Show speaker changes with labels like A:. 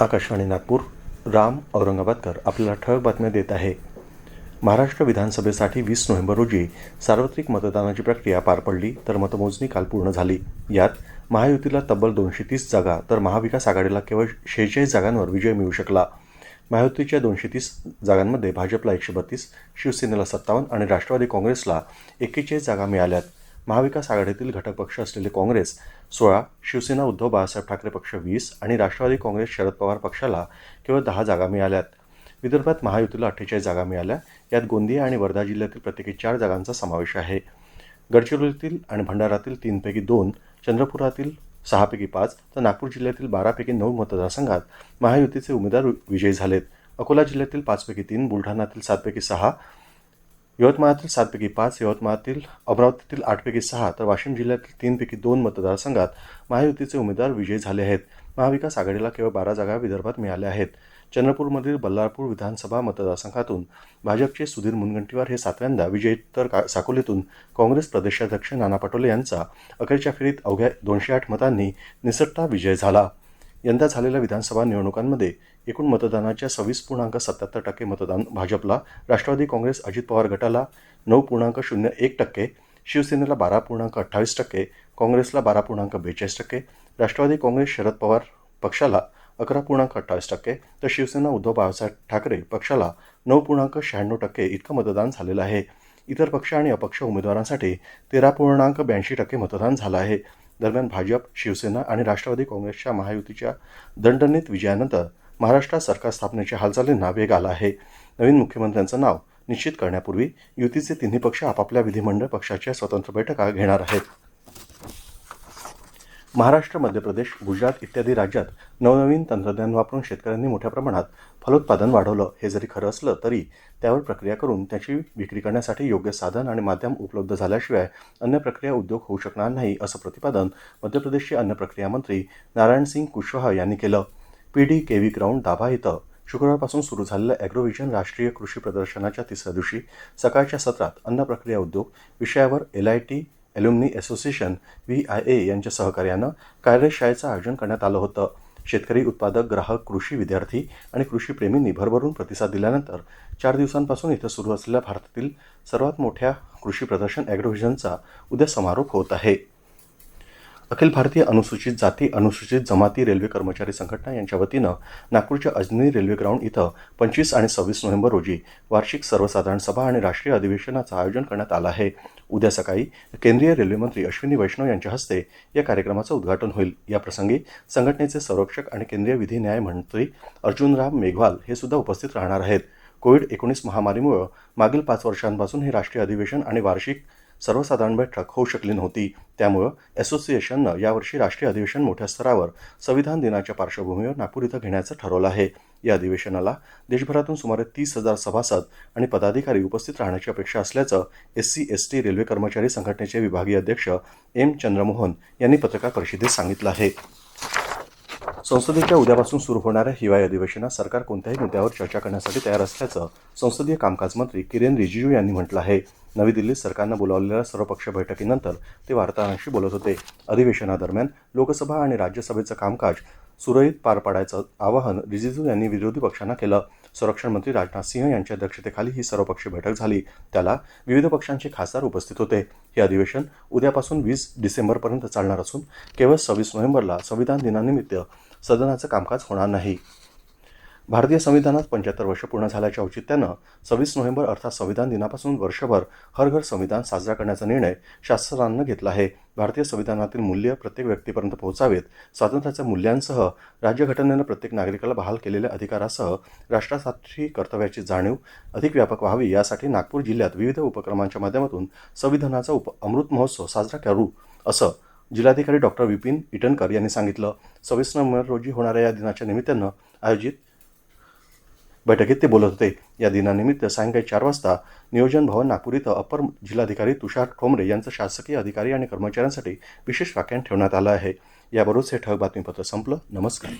A: आकाशवाणी नागपूर राम औरंगाबादकर आपल्याला ठळक बातम्या देत आहे. महाराष्ट्र विधानसभेसाठी वीस नोव्हेंबर रोजी सार्वत्रिक मतदानाची प्रक्रिया पार पडली तर मतमोजणी काल पूर्ण झाली. यात महायुतीला तब्बल दोनशे तीस जागा तर महाविकास आघाडीला केवळ शेहेचाळीस जागांवर विजय मिळू शकला. महायुतीच्या दोनशे तीस जागांमध्ये भाजपला एकशे बत्तीस शिवसेनेला सत्तावन्न आणि राष्ट्रवादी काँग्रेसला एक्केचाळीस जागा मिळाल्यात. महाविकास आघाडीतील घटक पक्ष असलेले काँग्रेस सोळा शिवसेना उद्धव बाळासाहेब ठाकरे पक्ष वीस आणि राष्ट्रवादी काँग्रेस शरद पवार पक्षाला केवळ दहा जागा मिळाल्यात. विदर्भात महायुतीला अठ्ठेचाळीस जागा मिळाल्या. यात गोंदिया आणि वर्धा जिल्ह्यातील प्रत्येकी चार जागांचा समावेश आहे. गडचिरोलीतील आणि भंडारातील तीनपैकी दोन चंद्रपुरातील सहापैकी पाच तर नागपूर जिल्ह्यातील बारापैकी नऊ मतदारसंघात महायुतीचे उमेदवार विजयी झालेत. अकोला जिल्ह्यातील पाचपैकी तीन बुलढाणातील सातपैकी सहा यवतमाळातील सातपैकी पाच यवतमाळातील अमरावतीतील आठपैकी सहा तर वाशिम जिल्ह्यातील तीनपैकी दोन मतदारसंघात महायुतीचे उमेदवार विजयी झाले आहेत. महाविकास आघाडीला केवळ बारा जागा विदर्भात मिळाल्या आहेत. चंद्रपूरमधील बल्लारपूर विधानसभा मतदारसंघातून भाजपचे सुधीर मुनगंटीवार हे सातव्यांदा विजयी तर का साकोलीतून काँग्रेस प्रदेशाध्यक्ष नाना पटोले यांचा अखेरच्या फेरीत अवघ्या दोनशे आठ मतांनी निसटता विजय झाला. यंदा झालेल्या विधानसभा निवडणुकांमध्ये एकूण मतदानाच्या सव्वीस पूर्णांक सत्याहत्तर टक्के मतदान भाजपला राष्ट्रवादी काँग्रेस अजित पवार गटाला नऊ पूर्णांक शून्य एक टक्के शिवसेनेला बारा पूर्णांक अठ्ठावीस टक्के काँग्रेसला बारा पूर्णांक बेचाळीस टक्के राष्ट्रवादी काँग्रेस शरद पवार पक्षाला अकरा पूर्णांक अठ्ठावीस टक्के तर शिवसेना उद्धव बाळासाहेब ठाकरे पक्षाला नऊ पूर्णांक शहाण्णव टक्के इतकं मतदान झालेलं आहे. इतर पक्ष आणि अपक्ष उमेदवारांसाठी तेरा पूर्णांक ब्याऐंशी टक्के मतदान झालं आहे. दरम्यान भाजप शिवसेना आणि राष्ट्रवादी काँग्रेसच्या महायुतीच्या दणदणीत विजयानंतर महाराष्ट्रात सरकार स्थापनेच्या हालचालींना वेग आला आहे. नवीन मुख्यमंत्र्यांचं नाव निश्चित करण्यापूर्वी युतीचे तिन्ही पक्ष आपापल्या विधिमंडळ पक्षाच्या स्वतंत्र बैठका घेणार आहेत. महाराष्ट्र मध्य प्रदेश गुजरात इत्यादी राज्यात नवनवीन तंत्रज्ञान वापरून शेतकऱ्यांनी मोठ्या प्रमाणात फलोत्पादन वाढवलं. हे जरी खरं असलं तरी त्यावर प्रक्रिया करून त्याची विक्री करण्यासाठी योग्य साधन आणि माध्यम उपलब्ध झाल्याशिवाय अन्न प्रक्रिया उद्योग होऊ शकणार नाही असं प्रतिपादन मध्य प्रदेशचे अन्न प्रक्रिया मंत्री नारायण सिंग कुशवाहा यांनी केलं. P D K ground Dabha इथं शुक्रवारपासून सुरू झालेल्या ॲग्रोव्हिजन राष्ट्रीय कृषी प्रदर्शनाच्या तिसऱ्या दिवशी सकाळच्या सत्रात अन्न प्रक्रिया उद्योग विषयावर L I T alumni association V I A यांच्या सहकार्यानं कार्यशाळेचं आयोजन करण्यात आलं होतं. शेतकरी उत्पादक ग्राहक कृषी विद्यार्थी आणि कृषीप्रेमींनी भरभरून प्रतिसाद दिल्यानंतर चार दिवसांपासून इथं सुरू असलेल्या भारतातील सर्वात मोठ्या कृषी प्रदर्शन ॲग्रोव्हिजनचा उद्या समारोप होत आहे. अखिल भारतीय अनुसूचित जाती अनुसूचित जमाती रेल्वे कर्मचारी संघटना यांच्या वतीनं नागपूरच्या अजनी रेल्वे ग्राउंड इथं पंचवीस आणि सव्वीस नोव्हेंबर रोजी वार्षिक सर्वसाधारण सभा आणि राष्ट्रीय अधिवेशनाचं आयोजन करण्यात आलं आहे. उद्या सकाळी केंद्रीय रेल्वेमंत्री अश्विनी वैष्णव यांच्या हस्ते या कार्यक्रमाचं उद्घाटन होईल. याप्रसंगी संघटनेचे संरक्षक आणि केंद्रीय विधी न्याय मंत्री अर्जुनराम मेघवाल हे सुद्धा उपस्थित राहणार आहेत. कोविड एकोणीस महामारीमुळं मागील पाच वर्षांपासून हे राष्ट्रीय अधिवेशन आणि वार्षिक सर्वसाधारण बैठक होऊ शकली नव्हती. त्यामुळं असोसिएशननं यावर्षी राष्ट्रीय अधिवेशन मोठ्या स्तरावर संविधान दिनाच्या पार्श्वभूमीवर नागपूर इथं घेण्याचं ठरवलं आहे. या अधिवेशनाला देशभरातून सुमारे तीस हजार सभासद आणि पदाधिकारी उपस्थित राहण्याची अपेक्षा असल्याचं S C S T railway कर्मचारी संघटनेचे विभागीय अध्यक्ष एम. चंद्रमोहन यांनी पत्रकार परिषदेत सांगितलं आहे. संसदेच्या उद्यापासून सुरू होणाऱ्या हिवाळी अधिवेशनात सरकार कोणत्याही मुद्द्यावर चर्चा करण्यासाठी तयार असल्याचं संसदीय कामकाज मंत्री किरेन रिजिजू यांनी म्हटलं आहे. नवी दिल्लीत सरकारनं बोलावलेल्या सर्वपक्ष बैठकीनंतर ते वार्ताहरांशी बोलत होते. अधिवेशनादरम्यान लोकसभा आणि राज्यसभेचं कामकाज सुरळीत पार पाडायचं आवाहन रिजिजू यांनी विरोधी पक्षांना केलं. संरक्षण मंत्री राजनाथ सिंह यांच्या अध्यक्षतेखाली ही सर्वपक्षीय बैठक झाली. त्याला विविध पक्षांचे खासदार उपस्थित होते. हे अधिवेशन उद्यापासून वीस डिसेंबरपर्यंत चालणार असून केवळ सव्वीस नोव्हेंबरला संविधान दिनानिमित्त सदनाचं कामकाज होणार नाही. भारतीय संविधानात पंच्याहत्तर वर्ष पूर्ण झाल्याच्या औचित्यानं सव्वीस नोव्हेंबर अर्थात संविधान दिनापासून वर्षभर हर घर संविधान साजरा करण्याचा निर्णय शासनानं घेतला आहे. भारतीय संविधानातील मूल्य प्रत्येक व्यक्तीपर्यंत पोहोचावेत स्वातंत्र्याच्या मूल्यांसह राज्यघटनेनं प्रत्येक नागरिकाला बहाल केलेल्या अधिकारासह राष्ट्रासाठी कर्तव्याची जाणीव अधिक व्यापक व्हावी यासाठी नागपूर जिल्ह्यात विविध उपक्रमांच्या माध्यमातून संविधानाचा उप अमृत महोत्सव साजरा करू असं जिल्हाधिकारी डॉक्टर विपिन इटनकर यांनी सांगितलं. सव्वीस नोव्हेंबर रोजी होणाऱ्या या दिनाच्या निमित्तानं आयोजित बैठकीत ते बोलत होते. या दिनानिमित्त सायंकाळी चार वाजता नियोजन भवन नागपूर इथं अपर जिल्हाधिकारी तुषार ठोंबरे यांचं शासकीय अधिकारी आणि कर्मचाऱ्यांसाठी विशेष व्याख्यान ठेवण्यात आलं आहे. याबरोबरच हे ठळक बातमीपत्र संपलं. नमस्कार.